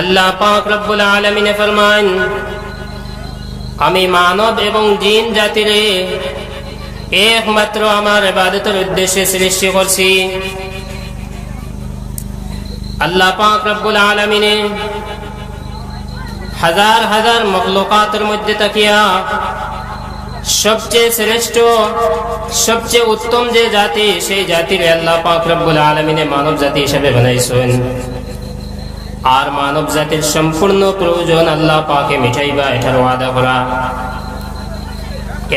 আল্লাহ পাক রব্বুল আলমিনে ফরমান, আমি মানব এবং জিন জাতিরে একমাত্র আমার ইবাদতের উদ্দেশ্যে সৃষ্টি করছি। আল্লাহ পাক রব্বুল আলমিনে হাজার হাজার মখলুকাতের মধ্যে তাকিয়া সবচেয়ে শ্রেষ্ঠ, সবচেয়ে উত্তম যে জাতি, সেই জাতির আল্লাহ পাক রব্বুল আলমিনে মানব জাতি হিসেবে বানাইছেন। আর মানব জাতির সম্পূর্ণ প্রয়োজন আল্লাহ পাকে মিঠাইবা এটার ওয়াদা করা।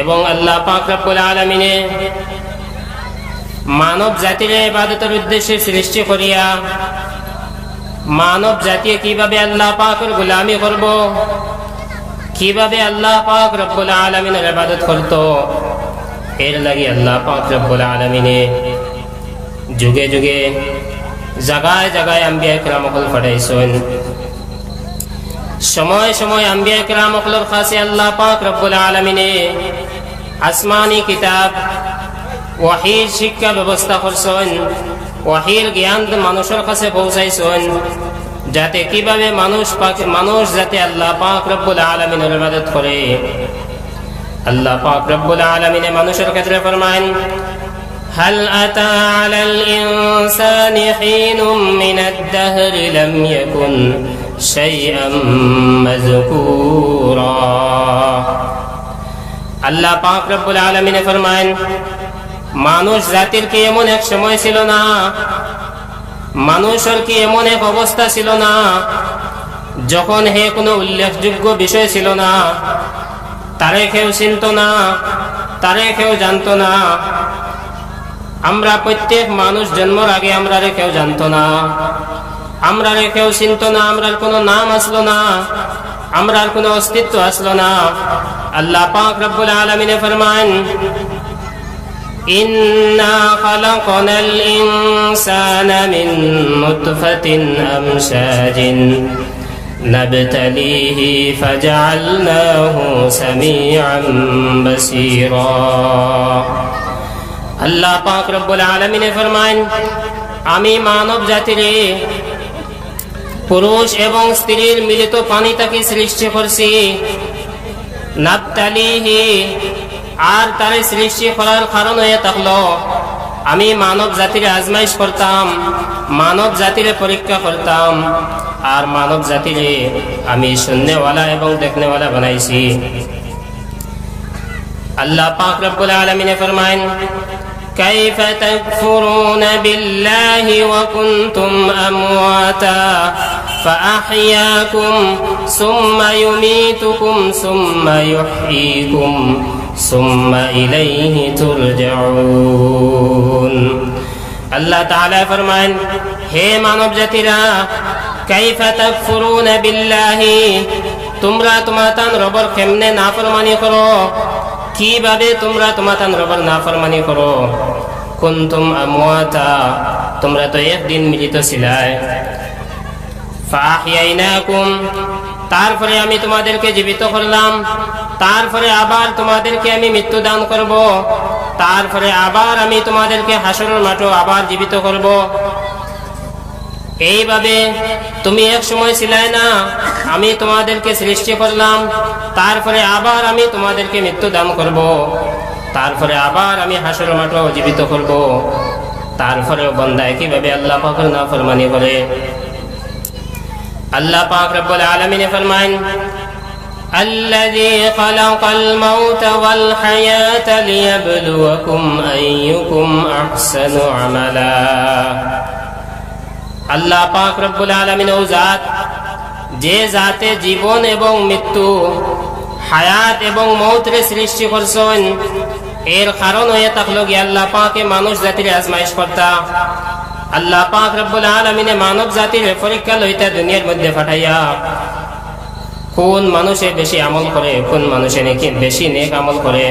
এবং আল্লাহ পাক রব্বুল আলমিনে মানব জাতির ইবাদতের উদ্দেশ্যে সৃষ্টি করিয়া মানব জাতি কীভাবে আল্লাহ পাকের গোলামি করব, কীভাবে আল্লাহ পাক রব্বুল আলমিনের ইবাদত করত, এর লাগি আল্লাহ পাক রব্বুল আলমিনে যুগে যুগে জাগায় জাগায় আম্বিয়া কিরাম অকল ফাটাইছেন। সময় সময় আম্বিয়া কিরাম অকলর আল্লাহ পাক রব্বুল আলমিনে আসমানি কিতাব ওয়াহির শিক্ষা ব্যবস্থা করছেন ওয়াহির জ্ঞান মানুষের কাছে পৌঁছাইছেন, যাতে কীভাবে মানুষ মানুষ যাতে আল্লাহ পাক রব্বুল আলমিনের ইবাদত করে আল্লাহ পাক রব্বুল আলমিনে মানুষের ক্ষেত্রে ফরমান هل أتى على الإنسان حين من الدهر لم يكن شيئا مذكورا আল্লাহ পাক রব্বুল আলমিনে ফরমান মানুষ জাতির কি এমন এক সময় ছিল না মানুষের কি এমন এক অবস্থা ছিল না যখন হে কোনো উল্লেখযোগ্য বিষয় ছিল না তারে কেউ চিনত না তারে কেউ জানতো না আমরা প্রত্যেক মানুষ জন্মর আগে আমরা রে কেউ জানতো না আমরা রে কেউ চিনত না আমরার কোনো নাম আসলো না আমরার কোনো অস্তিত্ব আসলো না আল্লাহ পাক রব্বুল আলমিনে ফরমান إنا خلقنا الإنسان من نطفة أمشاج نبتليه فجعلناه سميعا بصيرا আল্লাহ পাক রব্বুল আলমিনে ফরমান আমি মানব জাতিরে পুরুষ এবং স্ত্রীর মিলিত পানি তাকে সৃষ্টি করছি। নাবতালিহি আর তার সৃষ্টি করার কারণ হয়ে থাকল, আমি মানব জাতির আজমাইশ করতাম, মানব জাতির পরীক্ষা করতাম, আর মানব জাতিরে আমি শুননেওয়ালা এবং দেখনেওয়ালা বানাইছি। আল্লাহ পাক রব্বুল আলমিনে ফরমাইন كيف تكفرون بالله وكنتم أمواتا فأحياكم ثم يميتكم ثم يحييكم ثم إليه ترجعون আল্লাহ তাআলা ফরমান হে মানব জাতিরা কাইফা তাকফুরুনা বিল্লাহি তোমরা তোমাতান রবর কেমনে নাফরমানি করো কীভাবে তোমরা তোমাতান রবর নাফরমানি করো? কুনতুম আমওয়াতা, তোমরা তো একদিন মিলিত ছিলাই। ফাহিয়াইনাকুম, তারপরে আমি তোমাদেরকে জীবিত করলাম। তারপরে আবার তোমাদেরকে আমি মৃত্যু দান করব। তারপরে আবার আমি তোমাদেরকে হাসরের মাঠে আবার জীবিত করব। এইভাবে তুমি এক সময় ছিলাই না আমি তোমাদেরকে সৃষ্টি করলাম তারপরে আবার আমি তোমাদেরকে মৃত্যু দান করব তারপরে আবার আমি হাসর মাঠও জীবিত করব তারপরেও বন্দায় কিভাবে আল্লাহ পাকের না ফরমানি করে আল্লাহ পাক রব্বুল আলামিন ফরমান الذي خلق الموت والحياة ليبلوكم أيكم أحسن عملا আল্লাহ পাক রব্বুল আলমিন ও জাত। যে জাতে জীবন এবং মৃত্যু, হায়াত এবং মৌতরে সৃষ্টি করছেন, এর কারণ হয়ে থাকল গিয়ে আল্লাহ পাকে মানুষ জাতির আজমাইশ করতা। আল্লাহ পাক রব্বুল আলমিনে মানব জাতির পরীক্ষা লইতা দুনিয়ার মধ্যে ফাটাইয়া কোন মানুষে বেশি আমল করে, কোন মানুষে নাকি বেশি নেক আমল করে।